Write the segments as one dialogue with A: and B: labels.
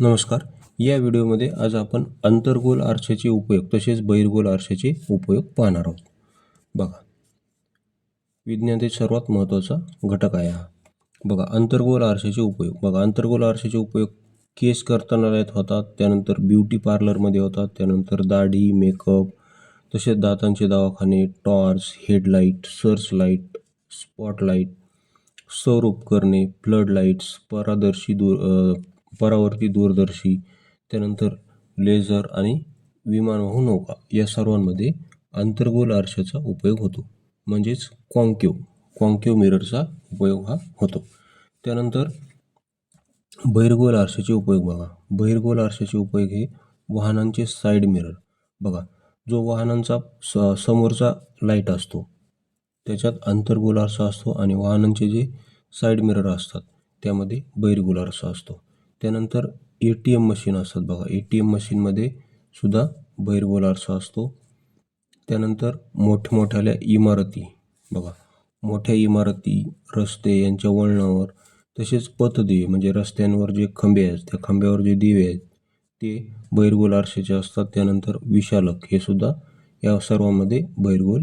A: नमस्कार. या व्हिडिओमध्ये आज आपण अंतर्गोल आरशाचे उपयोग तसेच बहिर्गोल आरशाचे उपयोग पाहणार आहोत. बघा. विज्ञानातील सर्वात महत्त्वाचा घटक आहे हा. बघा अंतर्गोल आरशाचे उपयोग. बघा अंतर्गोल आरशाचे उपयोग केस करतानालयात होतात त्यानंतर ब्युटी पार्लरमध्ये होतात त्यानंतर दाढी मेकअप तसेच दातांचे दवाखाने torch headlight searchlight spotlight सौर उपकरणे फ्लड लाईट्स पारदर्शी दूर परावर्ती दूरदर्शी त्यानंतर लेझर आणि विमानवाहू नौका या सर्वांमध्ये अंतर्गोल आरशाचा उपयोग होतो. म्हणजेच कॉन्केव कॉन्केव मिररचा उपयोग हा होतो. त्यानंतर बहिर्गोल आरशाचे उपयोग बघा. बहिर्गोल आरशाचे उपयोग हे वाहनांचे साईड मिरर. बघा जो वाहनांचा स समोरचा लाइट असतो त्याच्यात अंतर्गोल आरसा असतो आणि वाहनांचे जे साईड मिरर असतात त्यामध्ये बहिर्गोल आरसा असतो. त्यानंतर ए टी एम मशीन असतात बघा. ए टी एम मशीनमध्ये सुद्धा बहिर्गोल आरसा असतो. त्यानंतर मोठमोठ्याल्या इमारती बघा. मोठ्या इमारती रस्ते यांच्या वळणावर तसेच पथदिवे म्हणजे रस्त्यांवर जे खंबे आहेत त्या खांब्यावर जे दिवे आहेत ते बहिर्गोल आरशाचे असतात. त्यानंतर विशालक हे सुद्धा या सर्वांमध्ये बहिर्गोल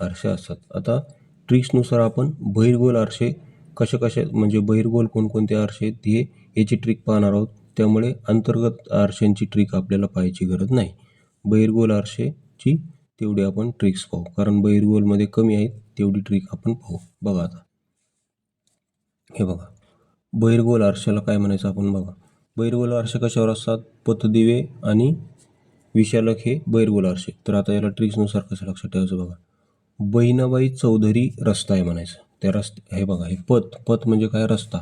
A: आरसे असतात. आता ट्रिक्सनुसार आपण बहिर्गोल आरसे कशा कशा म्हणजे बहिर्गोल कोणकोणते आरसे आहेत हे याची ट्रिक पाहणार आहोत. त्यामुळे अंतर्गत आरशांची ट्रिक आपल्याला पाहायची गरज नाही. बहिर्गोल आरशेची तेवढी आपण ट्रिक्स पाहू. कारण बहिर्गोलमध्ये कमी आहेत तेवढी ट्रिक आपण पाहू. बघा आता. हे बघा. बहिर्गोल आरशाला काय म्हणायचं आपण बघा. बहिर्गोल आरसे कशावर असतात? पतदिवे आणि विशालक हे बहिर्गोल आरसे तर आता याला ट्रिक्सनुसार कसं लक्षात ठेवायचं बघा. बहिणाबाई चौधरी रस्ता आहे म्हणायचं. त्या रस्ते हे बघा हे पथ पथ म्हणजे काय रस्ता?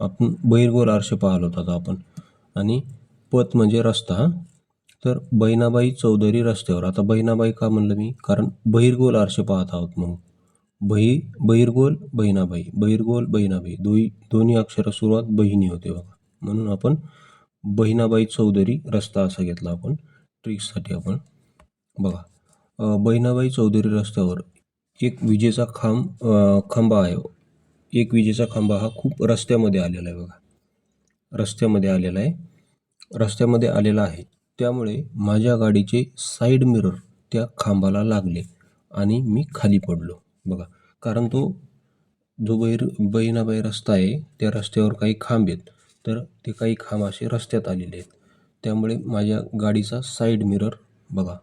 A: आपण बहिर्गोल आरसे पाहिलो होता आपण. आणि पथ म्हणजे रस्ता हां? तर बहिणाबाई चौधरी रस्त्यावर. आता बहिणाबाई का म्हणलं मी? कारण बहिर्गोल आरसे पाहत आहोत म्हणून. बही बहिर्गोल बहिणाबाई बहिर्गोल बहिणाबाई दोई दोन्ही अक्षर सुरुवात बहिणी होते बघा. म्हणून आपण बहिणाबाई चौधरी रस्ता असा घेतला आपण. ट्रिक्ससाठी आपण. बघा बहिणाबाई चौधरी रस्त्यावर एक विजेचा खांब खांबा आहे. एक विजेचा खांबा हा खूप रस्त्यामध्ये आलेला आहे बघा. रस्त्यामध्ये आलेला आहे. रस्त्यामध्ये आलेला आहे. त्यामुळे माझ्या गाडीचे साईड मिरर त्या खांबाला लागले आणि मी खाली पडलो बघा. कारण तो जो बैर बहिणाबाई रस्ता आहे त्या रस्त्यावर काही खांब आहेत. तर ते काही खांब असे रस्त्यात आलेले आहेत. त्यामुळे माझ्या गाडीचा साईड मिरर बघा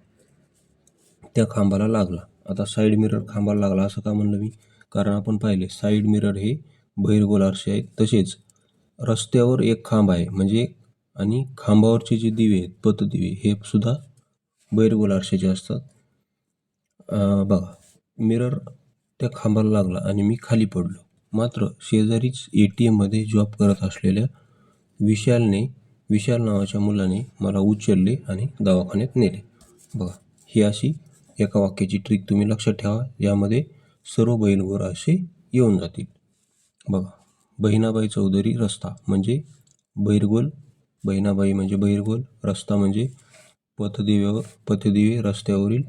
A: त्या खांबाला लागला. आता साईड मिरर खांबाला लागला असं का म्हणलं मी? कारण आपण पाहिले साईड मिरर हे बहिर्गोल आरसे आहेत. तसेच रस्त्यावर एक खांब आहे म्हणजे आणि खांबावरचे जे दिवे आहेत पथदिवे हे सुद्धा बहिर्गोल आरशाचे असतात. बघा मिरर त्या खांबाला लागला आणि मी खाली पडलो. मात्र शेजारीच ए टी एममध्ये जॉब करत असलेल्या विशालने विशाल नावाच्या मुलाने मला उचलले आणि दवाखान्यात नेले. बघा ही अशी एका वाक्याची ट्रिक तुम्ही लक्षात ठेवा यामध्ये सर्व बैलगोर असे येऊन जातील. बघा बहिणाबाई चौधरी रस्ता म्हणजे बहिरगोल बहिणाबाई म्हणजे बहिरगोल रस्ता म्हणजे पथदिव्यावर पथदिवे रस्त्यावरील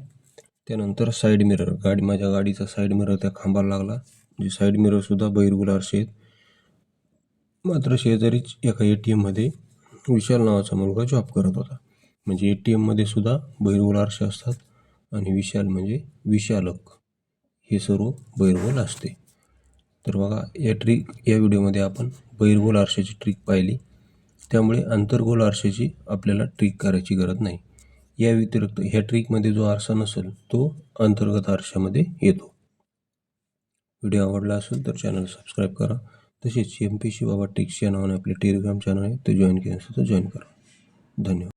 A: त्यानंतर साईड मिरर गाडी माझ्या गाडीचा साईड मिरर त्या खांबाला लागला. म्हणजे जे साईड मिररसुद्धा बहिरगोल आरसे आहेत. मात्र शेजारीच एका ए टी एममध्ये विशाल नावाचा मुलगा जॉब करत होता. म्हणजे ए टी एममध्ये सुद्धा बहिरगोल आरसे असतात. आणि विशाल म्हणजे विशालक. हे सर्व बैरबोल असते. तर बघा या ट्रिक या व्हिडिओमध्ये आपण बैरबोल आरशाची ट्रिक पाहिली. त्यामुळे अंतर्गोल आरशाची आपल्याला ट्रिक करायची गरज नाही. या व्यतिरिक्त ह्या ट्रिकमध्ये जो आरसा नसेल तो अंतर्गत आरशामध्ये येतो. व्हिडिओ आवडला असेल तर चॅनल सबस्क्राईब करा. तसेच M P C Baba tricks या नावाने आपले टेलिग्राम चॅनल आहे ते जॉईन केलं असेल तर जॉईन करा. धन्यवाद.